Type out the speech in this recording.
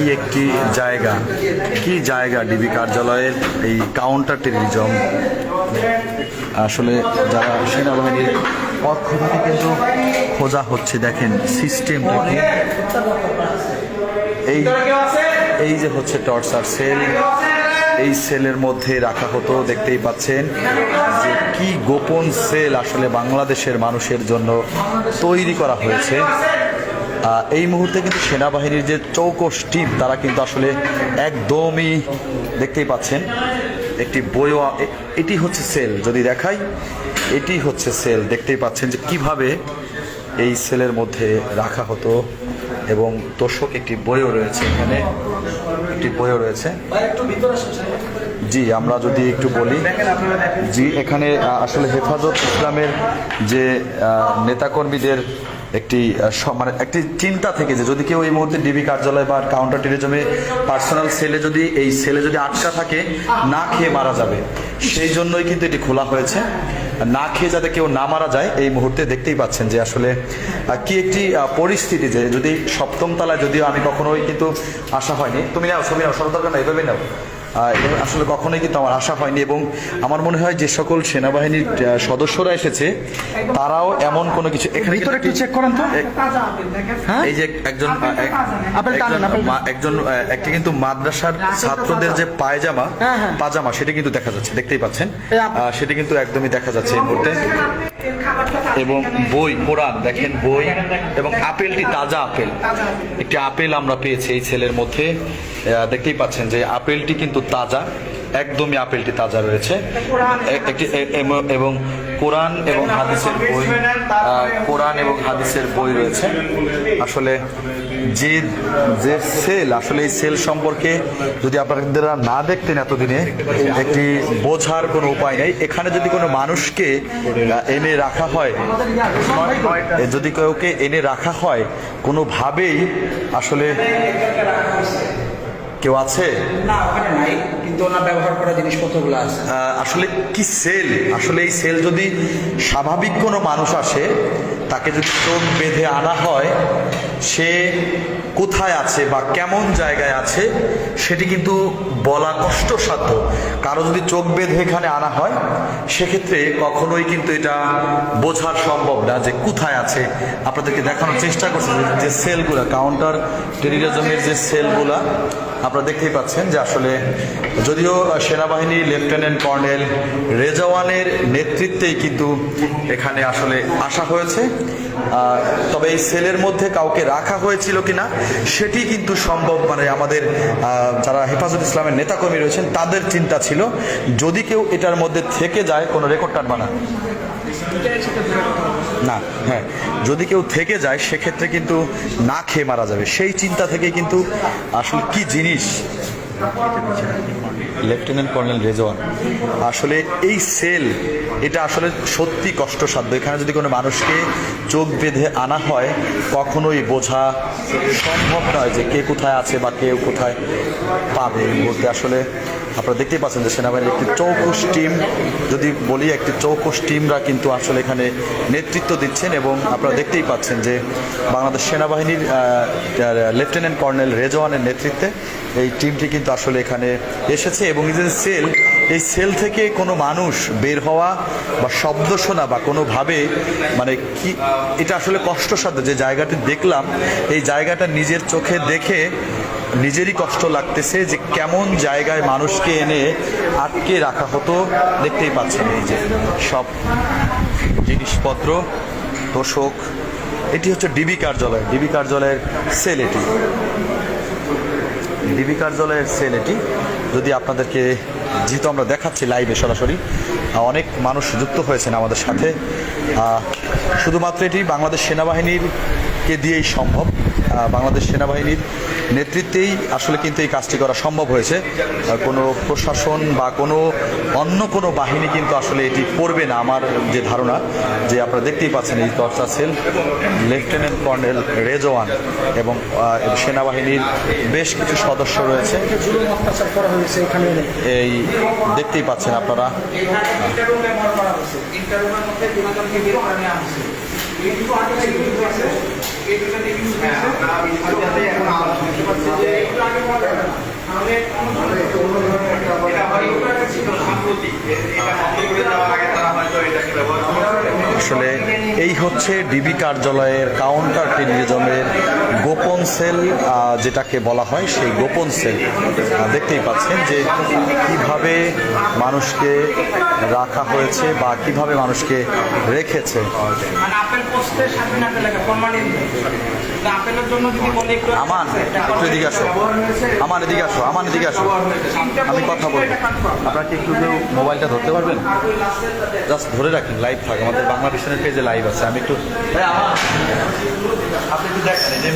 কি একটি জায়গা? কি জায়গা ডিবি কার্যালয়ের এই কাউন্টার টেরিজম আসলে যারা সেনাবাহিনীর পক্ষ থেকে কিন্তু খোঁজা হচ্ছে, দেখেন সিস্টেমটা কি? এই এই যে হচ্ছে টর্চার সেল এই সেলের মধ্যে রাখা হতো, দেখতেই পাচ্ছেন যে কি গোপন সেল আসলে বাংলাদেশের মানুষের জন্য তৈরি করা হয়েছে। এই মুহূর্তে কিন্তু সেনাবাহিনীর যে চৌকস টিম, তারা কিন্তু আসলে একদমই দেখতেই পাচ্ছেন, একটি বইও এ- এটি হচ্ছে সেল। যদি দেখাই, এটি হচ্ছে সেল। দেখতেই পাচ্ছেন যে কীভাবে এই সেলের মধ্যে রাখা হতো। এবং তোষক একটি বইও রয়েছে এখানে। একটি বইও রয়েছে। জি, আমরা যদি একটু বলি, জি, এখানে আসলে হেফাজত ইসলামের যে নেতাকর্মীদের একটি মানে একটি চিন্তা থেকে যে, যদি কেউ এই মুহূর্তে ডিবি কার্যালয় বা কাউন্টার টেরিজমে পার্সোনাল সেলে যদি, এই সেলে যদি আটকা থাকে, না খেয়ে মারা যাবে, সেই জন্যই কিন্তু এটি খোলা হয়েছে। না খেয়ে যাতে কেউ না মারা যায়, এই মুহূর্তে দেখতেই পাচ্ছেন যে আসলে কি একটি পরিস্থিতি যে যদি সপ্তম তালায় যদিও আমি কখনোই কিন্তু আসা হয়নি। তুমি নাও, ছবি নাও সরকার না এভাবেই নাও। আসলে কখনোই কিন্তু আমার আশা হয়নি এবং আমার মনে হয় যে সকল সেনাবাহিনীর সদস্যরা এসেছে তারাও এমন কোনো কিছু এখানে ভিতরে একটু চেক করেন তো। হ্যাঁ? এই যে একজন একজন আপেল মা- একজন একটি কিন্তু মাদ্রাসার ছাত্রদের যে পায়জামা হ্যাঁ, হ্যাঁ। পাজামা সেটা কিন্তু দেখা যাচ্ছে দেখতেই পাচ্ছেন। সেটা কিন্তু একদমই দেখা যাচ্ছে এই মুহূর্তে। এবং বই, কোরআন, দেখেন বই এবং আপেলটি তাজা আপেল। একটি আপেল আমরা পেয়েছি এই ছেলের মধ্যে। দেখতেই পাচ্ছেন যে আপেলটি কিন্তু তাজা, একদমই আপেলটি তাজা রয়েছে। একটি এবং কোরআন এবং হাদিসের বই কোরআন এবং হাদিসের বই রয়েছে। আসলে যে যে সেল আসলে এই সেল সম্পর্কে যদি আপনারা না দেখতেন এতদিনে, একটি বোঝার কোনো উপায় নেই। এখানে যদি কোনো মানুষকে এনে রাখা হয় যদি কেউকে এনে রাখা হয়, কোনোভাবেই আসলে কেউ আছে? না ওখানে নাই ব্যবহার করা জিনিসপত্রগুলো আছে। আসলে কি সেল? আসলে এই সেল যদি স্বাভাবিক কোনো মানুষ আসে, তাকে যদি চোখ বেঁধে আনা হয়, সে কোথায় আছে বা কেমন জায়গায় আছে, সেটি কিন্তু বলা কষ্টসাধ্য। কারও যদি চোখ বেঁধে এখানে আনা হয়, সেক্ষেত্রে কখনোই কিন্তু এটা বোঝার সম্ভব না যে কোথায় আছে। আপনাদেরকে দেখানোর চেষ্টা করছে যে সেলগুলো কাউন্টার টেরিজমের যে সেলগুলা আপনারা দেখতেই পাচ্ছেন যে আসলে যদিও সেনাবাহিনী লেফটেন্যান্ট কর্নেল রেজাওয়ানের নেতৃত্বেই কিন্তু এখানে আসলে আসা হয়েছে। তবে এই সেলের মধ্যে কাউকে রাখা হয়েছিল কিনা, সেটি কিন্তু সম্ভব মানে আমাদের যারা হেফাজত ইসলামের নেতাকর্মী রয়েছেন, তাদের চিন্তা ছিল। যদি কেউ এটার মধ্যে থেকে যায়, কোনো রেকর্ড টানবা না। না হ্যাঁ যদি কেউ থেকে যায়, সেক্ষেত্রে কিন্তু না খেয়ে মারা যাবে। সেই চিন্তা থেকে কিন্তু আসলে কি জিনিস তিরিশ লেফটেন্যান্ট কর্নেল রেজওয়ান আসলে এই সেল এটা আসলে সত্যি কষ্টসাধ্য। এখানে যদি কোনো মানুষকে চোখ বেঁধে আনা হয়, কখনোই বোঝা সম্ভব নয় যে কে কোথায় আছে বা কেউ কোথায় পাবে। মুহূর্তে আসলে আপনারা দেখতেই পাচ্ছেন যে সেনাবাহিনীর একটি চৌকস টিম যদি বলি একটি চৌকস টিমরা কিন্তু আসলে এখানে নেতৃত্ব দিচ্ছেন এবং আপনারা দেখতেই পাচ্ছেন যে বাংলাদেশ সেনাবাহিনীর লেফটেন্যান্ট কর্নেল রেজওয়ানের নেতৃত্বে এই টিমটি কিন্তু আসলে এখানে এসেছে এবং এই যে সেল, এই সেল থেকে কোনো মানুষ বের হওয়া বা শব্দ শোনা বা কোনোভাবে মানে কি, এটা আসলে কষ্টসাধ্য। যে জায়গাটি দেখলাম, এই জায়গাটা নিজের চোখে দেখে নিজেরই কষ্ট লাগতেছে যে কেমন জায়গায় মানুষকে এনে আটকে রাখা হতো। দেখতেই পাচ্ছেন এই যে সব জিনিসপত্র। তোষক এটি হচ্ছে ডিবি কার্যালয়। ডিবি কার্যালয়ের সেল এটি। ডিবি কার্যালয়ের সেল এটি। যদি আপনাদেরকে যেহেতু আমরা দেখাচ্ছি লাইভে সরাসরি অনেক মানুষ যুক্ত হয়েছেন আমাদের সাথে। শুধুমাত্র এটি বাংলাদেশ সেনাবাহিনীরকে দিয়েই সম্ভব। বাংলাদেশ সেনাবাহিনীর নেতৃত্বেই আসলে কিন্তু এই কাজটি করা সম্ভব হয়েছে। কোনো প্রশাসন বা কোনো অন্য কোনো বাহিনী কিন্তু আসলে এটি করবে না, আমার যে ধারণা। যে আপনারা দেখতেই পাচ্ছেন এই torture cell lieutenant colonel Rezwan এবং সেনাবাহিনীর বেশ কিছু সদস্য রয়েছে। এই দেখতেই পাচ্ছেন আপনারা। মধ্যে แปลว่า হচ্ছে ডিবি কার্যালয়ের কাউন্টার টেরিজমের গোপন সেল যেটাকে বলা হয় সেই গোপন সেল। দেখতেই পাচ্ছেন যে কীভাবে মানুষকে রাখা হয়েছে বা কীভাবে মানুষকে রেখেছে। আমান, একটু এদিকে আসো। আমার এদিকে আসো আমার এদিকে আসো। আমি কথা বলব। আপনারা কি একটু মোবাইলটা ধরতে পারবেন? জাস্ট ধরে রাখেন, লাইভ থাক, আমাদের বাংলা ভিশনের পেজে লাইভ আছে আমি একটু আপনি একটু দেখেন যে